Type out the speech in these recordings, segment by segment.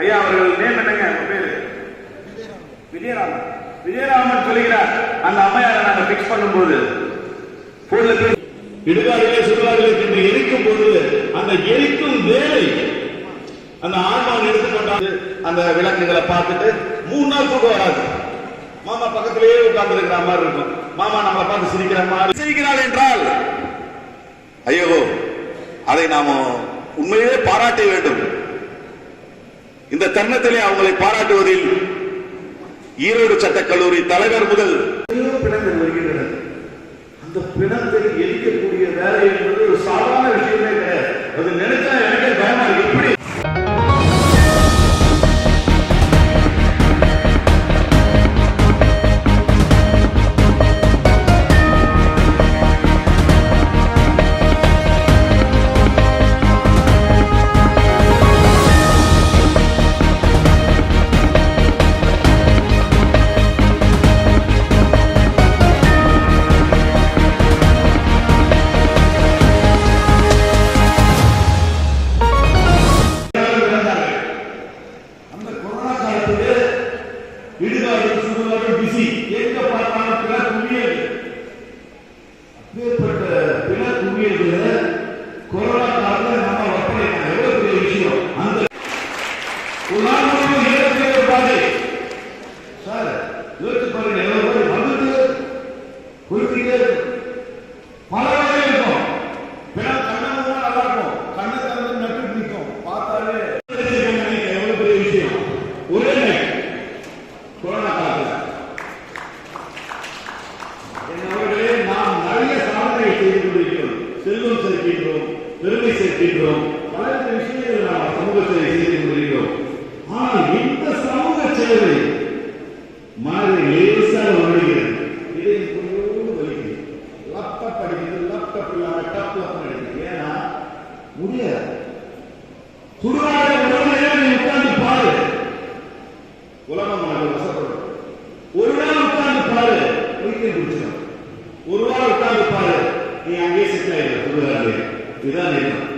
ஐயா அவர்கள் நேம் என்னங்க? உங்க பேரு? விஜயராமன். விஜயராமன் சொல்லுகிறார் அந்த அம்மையாரை நாங்க பிக்ஸ் பண்ணும்போது போன்ல பேசி இடுகாடுகளே சுடுகாடுகளே என்று எரிக்கும் பொழுது அந்த எரிக்கும் வேலை அந்த ஆழ்வான் எடுத்துக்கொண்டாந்து அந்த விளக்குகளை பார்த்துட்டு மூணு நாள் தூக்கம் வராது. மாமா பக்கத்திலேயே உட்கார்ந்து இருக்கிற மாதிரி இருக்கும். மாமா நம்மளை பார்த்து சிரிக்கிற மாதிரி சிரிக்கிறாள் என்றால் ஐயோ அதை நாம உண்மையிலே பாராட்ட வேண்டும். இந்த தருணத்திலே அவங்களை பாராட்டுவதில் ஈரோடு சட்டக்கல்லூரி தலைவர் முதல் பிணங்கள் வருகின்றனர் அந்த பிணத்தை எரிக்கக்கூடிய வேலை என்பது ஒரு சாதாரண விஷயமே கிடையாது. அது நினைச்சா இருபத்தி சார் யோசித்து பாருங்க எவ்வளவு பேர் வந்துட்டு குறிப்பிட்டே பல இருக்கும். பிணம் நல்லா இருக்கும். கண்ணை திறந்து நட்டு நிற்கும். பார்த்தாலே எவ்வளவு பெரிய விஷயம். ஒரே கொரோனா காலத்துல. என்னவர்களே நாம் நிறைய சாதனை செய்து கொண்டிருக்கிறோம். செல்வம் சேர்க்கின்றோம் பெருமை சேர்க்கின்றோம் பல விஷயங்கள் நாம் சமூகத்தை செய்து கொண்டிருக்கிறோம். ஆனால் இந்த சமூக லேசாக வருகிறது இதை கொஞ்சோடு வலிக்குது. லேப்டாப் லேப்டாப் ஏன்னா முடியாது. சுடுகாடு நீ உட்கார்ந்து பாரு. உலகம் வசப்படும். ஒரு நாள் உட்கார்ந்து பாரு. வீட்டில் பிடிச்சிடும் ஒரு வாரம் உட்கார்ந்து பாரு. நீ அங்கேயே செட்டில் ஆயிடும் சுடுகாடு. இதுதான் நேரம்.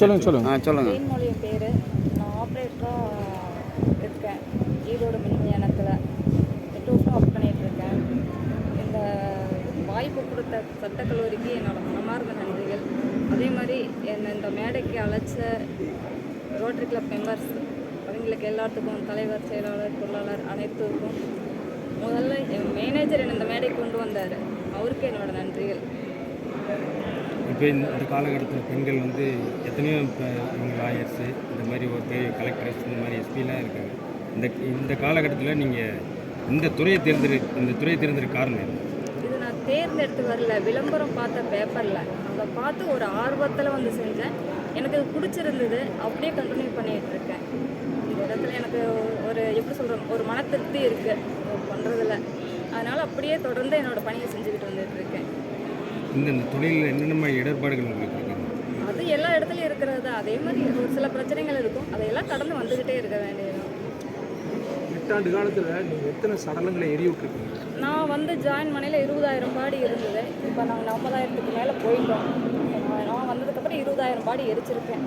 சொல்லுங்க சொல்லுங்க. ஆ சொல்லுங்கள் தேன்மொழி பேர் நான் ஆப்ரேட்டராக இருக்கேன். ஈரோடு மின்ஞானத்தில் எட்டு வருஷம் ஒர்க் இருக்கேன். இந்த வாய்ப்பு கொடுத்த சட்டக்கல்லூரிக்கு என்னோட மனமார்ந்த நன்றிகள். அதே மாதிரி என்னை இந்த மேடைக்கு அழைச்ச ரோட்டரி கிளப் மெம்பர்ஸ் அவங்களுக்கு எல்லாத்துக்கும் தலைவர் செயலாளர் பொருளாளர் அனைத்துக்கும் முதல்ல என் மேனேஜர் என்னை இந்த மேடைக்கு கொண்டு வந்தார். அவருக்கு என்னோட நன்றிகள். இப்போ இந்த காலகட்டத்தில் பெண்கள் வந்து எத்தனையோ இப்போ இவங்க லாயர்ஸு இந்த மாதிரி ஒரு பெரிய கலெக்டர்ஸ் இந்த மாதிரி எஸ்பிலாம் இருக்காங்க. இந்த இந்த காலகட்டத்தில் நீங்கள் இந்த துறையை தேர்ந்தெடு இந்த துறையை தேர்ந்தெடுக்க காரணம் என்ன? இது நான் தேர்ந்தெடுத்து வரல. விளம்பரம் பார்த்த பேப்பரில் அதை பார்த்து ஒரு ஆர்வத்தில் வந்து செஞ்சேன். எனக்கு இது பிடிச்சிருந்தது. அப்படியே கண்டினியூ பண்ணிகிட்டு இருக்கேன். இந்த இடத்துல எனக்கு ஒரு எப்படி சொல்கிறோம் ஒரு மன திருப்தி இருக்குது பண்ணுறதுல அதனால் அப்படியே தொடர்ந்து என்னோடய பணியை செஞ்சுக்கிட்டு வந்துட்டு இருக்கேன். இந்த இந்த தொழிலில் என்னென்ன மாதிரி இடர்பாடுகள் உங்களுக்கு இருக்குது அது எல்லா இடத்துலையும் இருக்கிறது அதே மாதிரி ஒரு சில பிரச்சனைகள் இருக்கும். அதையெல்லாம் கடந்து வந்துக்கிட்டே இருக்க வேண்டியது. எட்டாண்டு காலத்தில் நீங்கள் எத்தனை சடலங்களை எரிய விட்டுருக்கீங்க நான் வந்து ஜாயின் மனையில் இருபதாயிரம் பாடி இருந்தது. இப்போ நாங்கள் நாற்பதாயிரத்துக்கு மேலே போயிட்டோம். நான் நான் வந்ததுக்கப்புறம் இருபதாயிரம் பாடி எரிச்சிருக்கேன்.